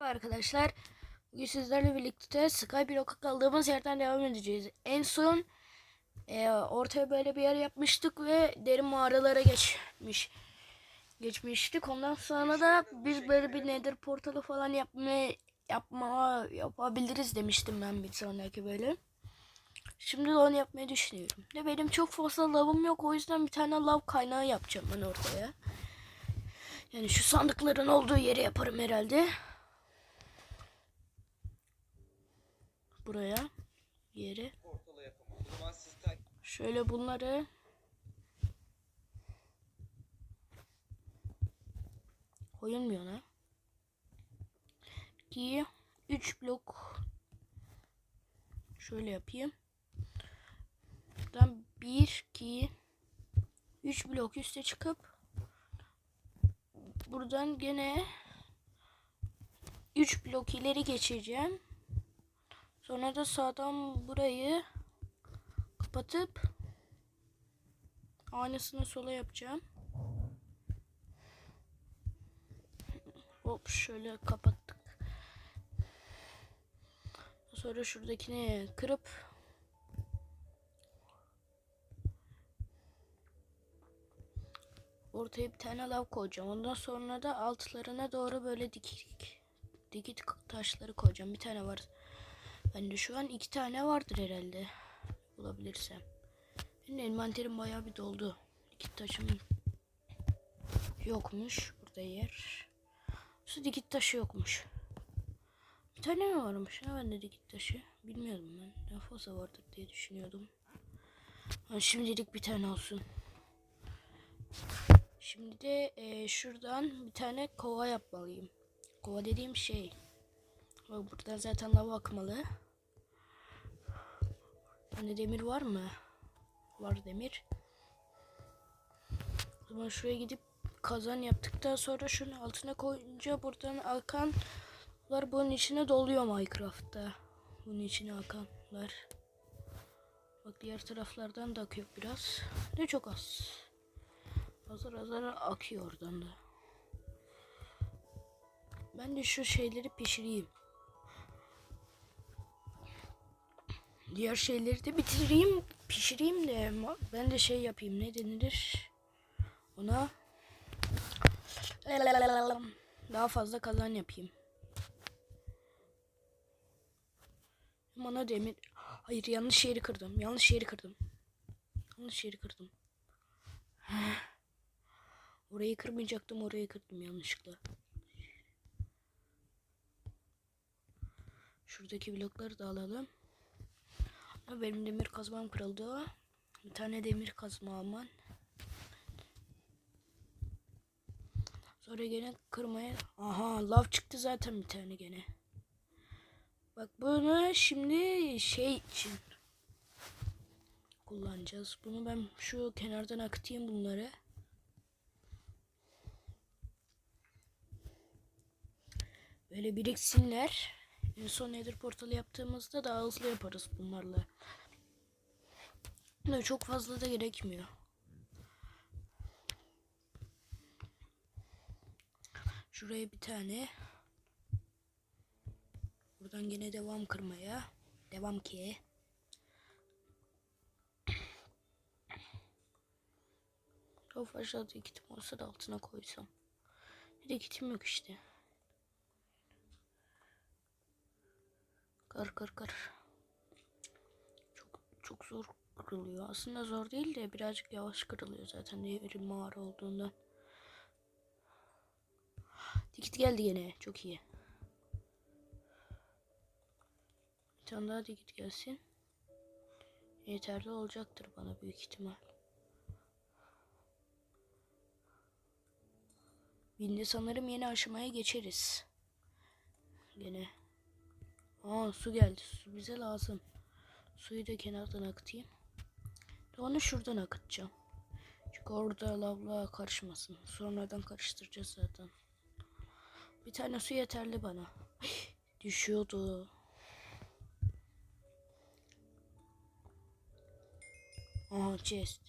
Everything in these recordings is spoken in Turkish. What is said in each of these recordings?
Arkadaşlar bugün sizlerle birlikte Skyblock'a kaldığımız yerden devam edeceğiz. En son e, ortaya böyle bir yer yapmıştık ve derin mağaralara geçmiş geçmiştik. Ondan sonra da biz böyle bir nether portalı falan yapma yapma yapabiliriz demiştim ben bir sonraki bölüm. Şimdi de onu yapmayı düşünüyorum. De benim çok fazla lavım yok o yüzden bir tane lav kaynağı yapacağım ben ortaya. Yani şu sandıkların olduğu yere yaparım herhalde. Buraya yeri. Şöyle bunları koyulmuyor lan. 2 3 blok şöyle yapayım. Buradan 1 2 3 blok üste çıkıp buradan gene 3 blok ileri geçeceğim. Sonra da sağdan burayı kapatıp aynısını sola yapacağım. Hop şöyle kapattık. Sonra şuradakini kırıp ortaya bir tane lav koyacağım. Ondan sonra da altlarına doğru böyle dikik dikit taşları koyacağım. Bir tane var. Bende şu an iki tane vardır herhalde. Bulabilirsem. Benim envanterim bayağı bir doldu. Dikit taşım yokmuş. Burada yer. Su dikit taşı yokmuş. Bir tane mi varmış ya bende dikit taşı? Bilmiyordum ben. Daha fazla vardır diye düşünüyordum. Ha, şimdilik bir tane olsun. Şimdi de e, şuradan bir tane kova yapmalıyım. Kova dediğim şey. Buradan zaten lava akmalı. Hani demir var mı? Var demir. O zaman şuraya gidip kazan yaptıktan sonra şunu altına koyunca buradan akanlar bunun içine doluyor Minecraft'ta. Bunun içine akanlar. Bak diğer taraflardan da akıyor biraz. Ne çok az. Azar azar akıyor oradan da. Ben de şu şeyleri pişireyim. Diğer şeyleri de bitireyim, pişireyim de ben de şey yapayım. Ne denilir? Ona daha fazla kazan yapayım. Bana demir. Hayır yanlış yeri kırdım. Yanlış yeri kırdım. Yanlış yeri kırdım. Orayı kırmayacaktım. Orayı kırdım yanlışlıkla. Şuradaki blokları da alalım. Benim demir kazmam kırıldı. Bir tane demir kazma alman. Sonra gene kırmaya... Aha lav çıktı zaten bir tane gene. Bak bunu şimdi şey için kullanacağız. Bunu ben şu kenardan akıtayım bunları. Böyle biriksinler. En son Nether portalı yaptığımızda daha hızlı yaparız bunlarla. Ne çok fazla da gerekmiyor. Şuraya bir tane. Buradan yine devam kırmaya. Devam ki. Of aşağıda kitim olsa da altına koysam. Bir de kitim yok işte. Kır kır kır. Çok çok zor kırılıyor. Aslında zor değil de birazcık yavaş kırılıyor zaten devrim mağara olduğundan. Dikit geldi yine. Çok iyi. Bir tane daha dikit gelsin. Yeterli olacaktır bana büyük ihtimal. Binde sanırım yeni aşamaya geçeriz. Gene. Aa su geldi. Su bize lazım. Suyu da kenardan akıtayım. Onu şuradan akıtacağım. Çünkü orada lavla karışmasın. Sonradan karıştıracağız zaten. Bir tane su yeterli bana. Düşüyordu. Aha chest.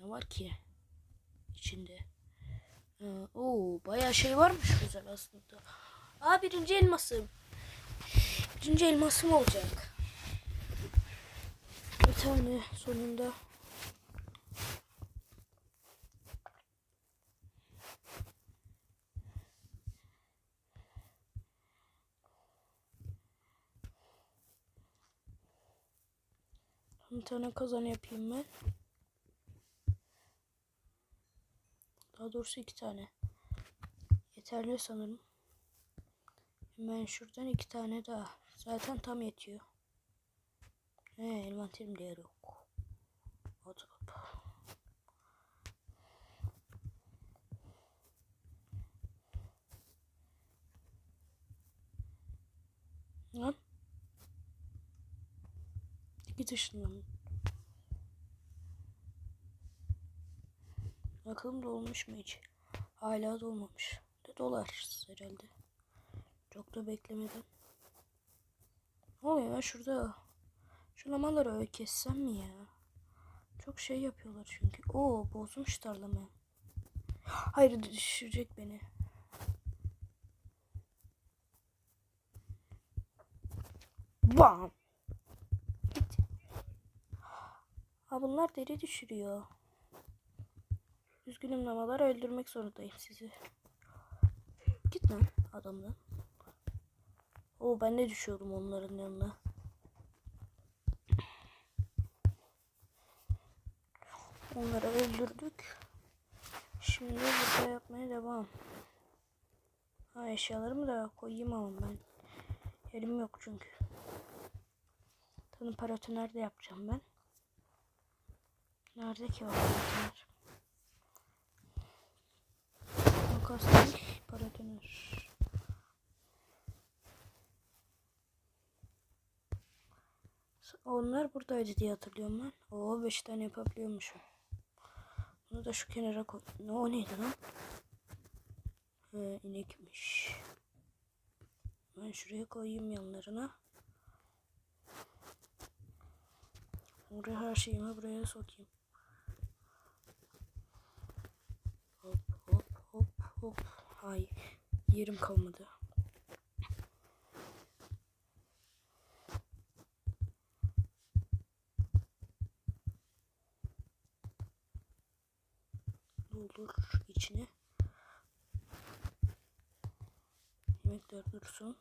Ne var ki? içinde? Ee, oo bayağı şey varmış güzel aslında. Aa birinci elmasım. Birinci elmasım olacak. Bir tane sonunda. Bir tane kazan yapayım ben. Daha doğrusu iki tane. Yeterli sanırım. Hemen şuradan iki tane daha. Zaten tam yetiyor. He, envanterim değeri yok. Baba. Lan. Git ışınlan. Bakalım dolmuş mu hiç? Hala dolmamış. De dolar herhalde. Çok da beklemeden. Ne oluyor ya şurada? Şu lamaları öyle kessem mi ya? Çok şey yapıyorlar çünkü. Oo bozmuş tarlamı. Hayır düşürecek beni. Bam. Git. Ha bunlar deri düşürüyor. Üzgünüm lamalar öldürmek zorundayım sizi. Git lan adamdan. Oo ben de düşüyordum onların yanına. Onları öldürdük. Şimdi burada yapmaya devam. Ha eşyalarımı da koyayım ama ben. Yerim yok çünkü. Tanım paratı nerede yapacağım ben? Nerede ki o paratoner? Makas değil, paratoner. Onlar buradaydı diye hatırlıyorum ben. Oo 5 tane yapabiliyormuşum. Bunu da şu kenara koy. Ne o neydi lan? He, inekmiş. Ben şuraya koyayım yanlarına. Buraya her şeyimi buraya sokayım. Hop hop hop hop. Hay yerim kalmadı. Doldur içine. Yemekler dursun.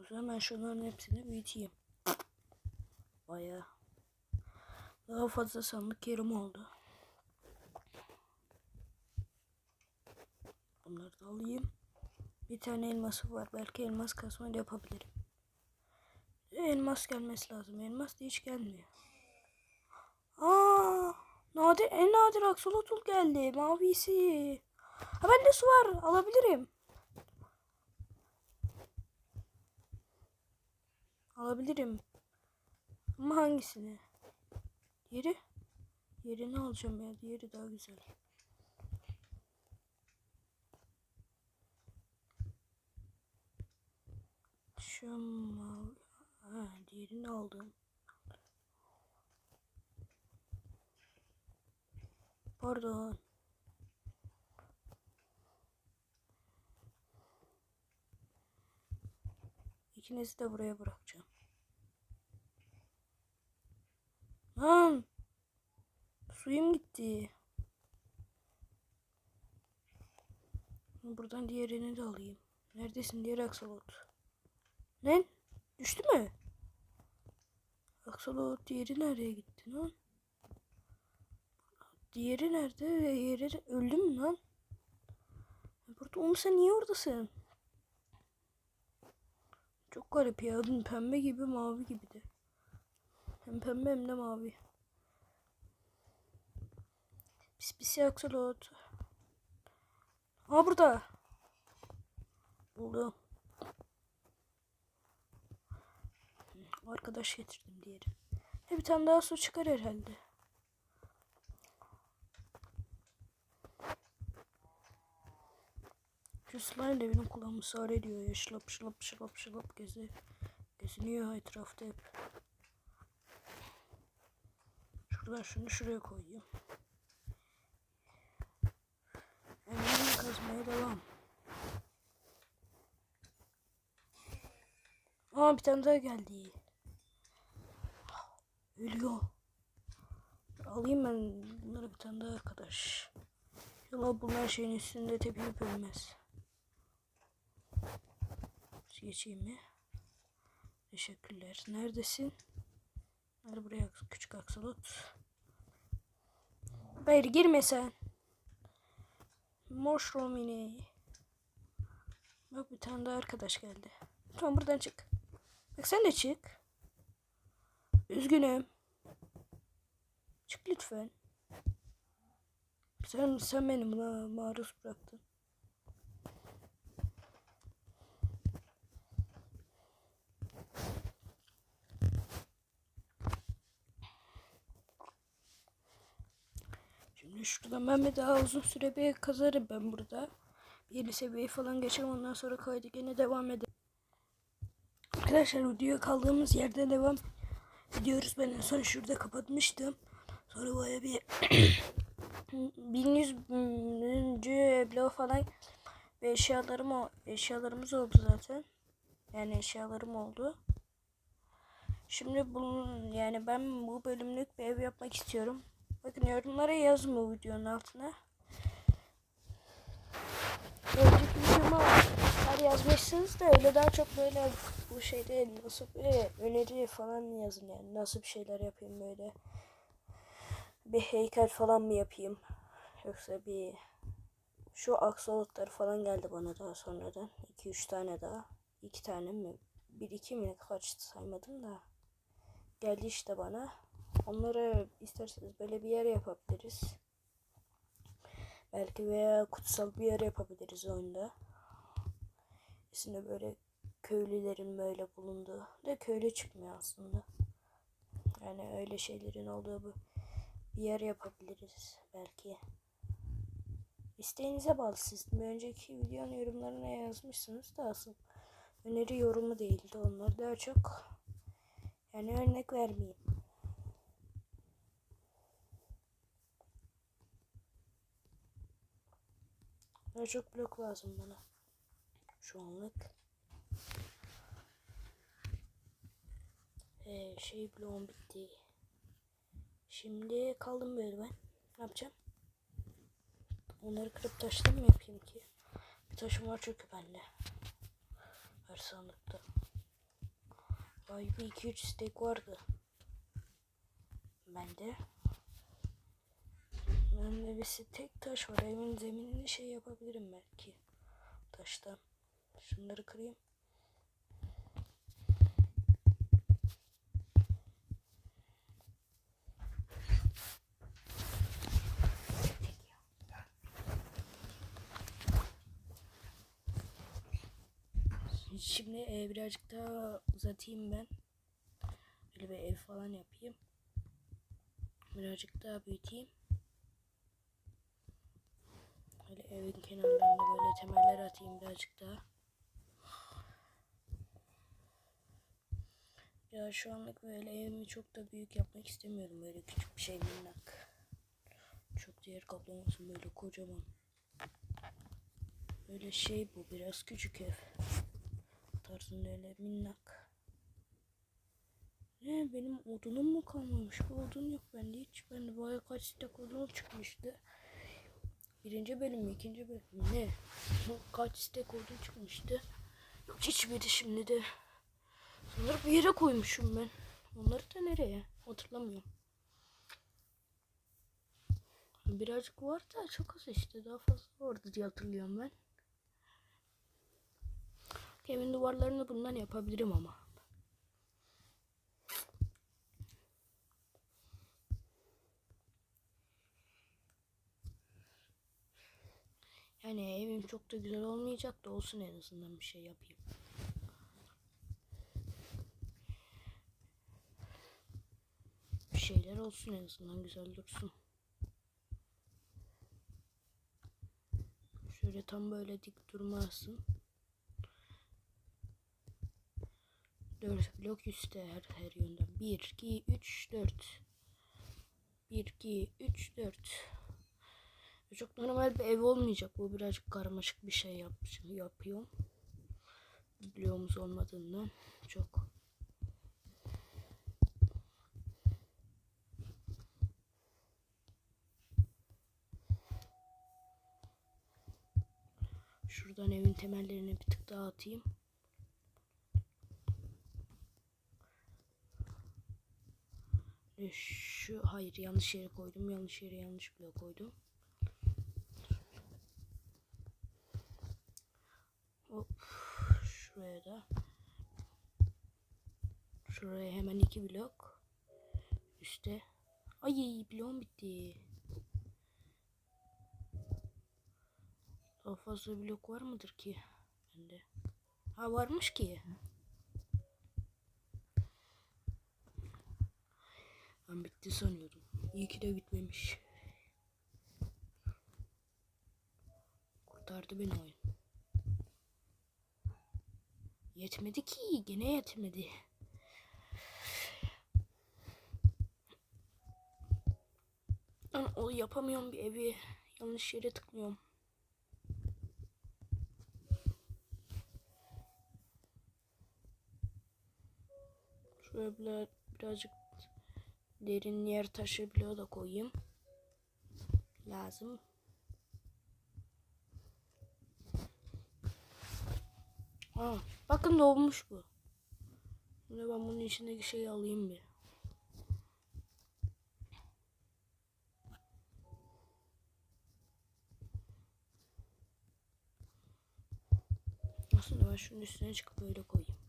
O zaman ben şunların hepsini büyüteyim. Baya. Daha fazla sandık yerim oldu. Bunları da alayım. Bir tane elması var. Belki elmas kasma yapabilirim. Elmas gelmesi lazım. Elmas da hiç gelmiyor. Aa, nadir en nadir aksolotul geldi. Mavisi. Ha bende su var. Alabilirim. Alabilirim. Ama hangisini? Diğeri? Diğerini alacağım ya. Diğeri daha güzel. Şu. Ha, diğerini aldım. Pardon. İkinizi de buraya bırakacağım. Lan. Suyum gitti. Buradan diğerini de alayım. Neredesin diğer aksolot? Ne? Düştü mü? Aksolot diğeri nereye gitti lan? Diğeri nerede? Diğeri öldü mü lan? Burada oğlum sen niye oradasın? Çok garip ya. Pembe gibi mavi gibi de. Hem pembe hem de mavi. Pis pis aksolot. Ha burada. Buldum. Arkadaş getirdim diğeri. E bir tane daha su çıkar herhalde. Şu slime de benim kulağımı sar ediyor ya. Şılap şılap şılap şılap gezi. Geziniyor etrafta hep. Şuradan şunu şuraya koyayım. Hemen kazmaya devam. Aa bir tane daha geldi. Ölüyor. Alayım ben bunlara bir tane daha arkadaş. Yola bunlar şeyin üstünde tepinip ölmez. Geçeyim mi? Teşekkürler. Neredesin? Gel buraya küçük aksolot. Hayır girme sen. Mushroom ineği. Bak bir tane daha arkadaş geldi. Tamam buradan çık. Bak sen de çık. Üzgünüm. Çık lütfen. Sen, sen beni buna maruz bıraktın. Şimdi şuradan ben bir daha uzun süre bir kazarım ben burada. Yeni seviyeyi falan geçerim ondan sonra kaydı gene devam edelim. Arkadaşlar videoya kaldığımız yerden devam ediyoruz. Ben en son şurada kapatmıştım. Sonra baya bir 1100 bloğu falan ve eşyalarım o eşyalarımız oldu zaten. Yani eşyalarım oldu. Şimdi bunun yani ben bu bölümlük bir ev yapmak istiyorum. Bakın yorumlara yazın bu videonun altına. Önceki videoma her yazmışsınız da öyle daha çok böyle bu şeyde nasıl bir öneri falan yazın yani nasıl bir şeyler yapayım böyle bir heykel falan mı yapayım? Yoksa bir şu aksolotlar falan geldi bana daha sonradan. 2-3 tane daha. 2 tane mi? 1-2 mi? Kaç saymadım da. Geldi işte bana. Onlara isterseniz böyle bir yer yapabiliriz. Belki veya kutsal bir yer yapabiliriz oyunda. İçinde böyle köylülerin böyle bulunduğu. De köylü çıkmıyor aslında. Yani öyle şeylerin olduğu bu bir yer yapabiliriz belki. İsteğinize bağlı siz. Bir önceki videonun yorumlarına yazmışsınız da aslında öneri yorumu değildi onlar daha çok. Yani örnek vermeyeyim. Daha çok blok lazım bana. Şu anlık. Ee, şey bloğum bitti. Şimdi kaldım böyle ben. Ne yapacağım? Onları kırıp taştan mı yapayım ki? Bir taşım var çünkü bende. Her sandıkta. Vay bir iki üç steak vardı. Bende. Bende bir tek taş var. Evin zeminini şey yapabilirim belki. Taştan. Şunları kırayım. Şimdi e, birazcık daha uzatayım ben. Böyle bir ev falan yapayım. Birazcık daha büyüteyim. Böyle evin kenarlarına böyle temeller atayım birazcık daha. Ya şu anlık böyle evimi çok da büyük yapmak istemiyorum. Böyle küçük bir şey minnak. Çok değer kaplamasın böyle kocaman. Böyle şey bu biraz küçük ev tarzında minnak. Ne benim odunum mu kalmamış? Bu odun yok bende hiç. Bende bayağı kaç stek odun çıkmıştı. Birinci bölüm mü? ikinci bölüm mü? Ne? Kaç stek odun çıkmıştı. Yok hiçbiri şimdi de. Onları bir yere koymuşum ben. Onları da nereye? Hatırlamıyorum. Birazcık var da çok az işte. Daha fazla vardı diye hatırlıyorum ben. Evin duvarlarını bundan yapabilirim ama. Yani evim çok da güzel olmayacak da olsun en azından bir şey yapayım. Bir şeyler olsun en azından güzel dursun. Şöyle tam böyle dik durmasın. 4 blok üstte her, her yönden. 1, 2, 3, 4. 1, 2, 3, 4. Çok normal bir ev olmayacak. Bu birazcık karmaşık bir şey yap yapıyorum. Biliyorumuz olmadığından çok. Şuradan evin temellerini bir tık daha atayım. Şu hayır yanlış yere koydum. Yanlış yere yanlış blok koydum. Hop. Şuraya da. Şuraya hemen iki blok. Üste. Ay bloğum bitti. Daha fazla blok var mıdır ki? Bende. Ha varmış ki. Ben bitti sanıyordum. İyi ki de bitmemiş. Kurtardı beni oyun. Yetmedi ki. Gene yetmedi. Ben o yapamıyorum bir evi. Yanlış yere tıklıyorum. Şöyle birazcık derin yer taşı bloğu da koyayım. Lazım. Aa, bakın dolmuş bu. Şimdi ben bunun içindeki şeyi alayım bir. Aslında ben şunun üstüne çıkıp böyle koyayım.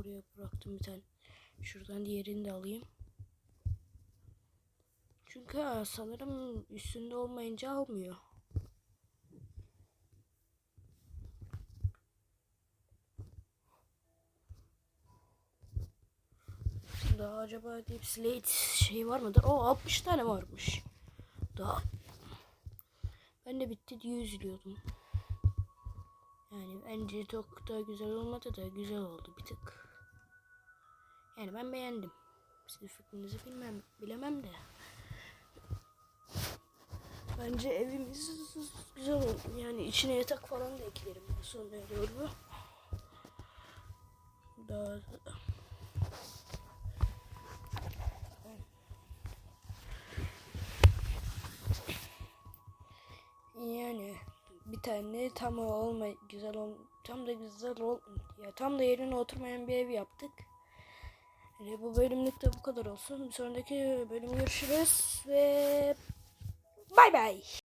Oraya bıraktım bir tane. Şuradan diğerini de alayım. Çünkü sanırım üstünde olmayınca almıyor. Daha acaba Deep Slate şey var mıdır? O 60 tane varmış. Daha ben de bitti diye üzülüyordum. Yani bence çok da güzel olmadı da güzel oldu bir tık. Yani ben beğendim. Sizin fikrinizi bilmem, bilemem de. Bence evimiz güzel oldu. Yani içine yatak falan da eklerim sonra doğru. Daha Yani bir tane tam olma güzel ol tam da güzel ol ya tam da yerine oturmayan bir ev yaptık. Yani bu bölümlük de bu kadar olsun. Bir sonraki bölüm görüşürüz ve bay bay.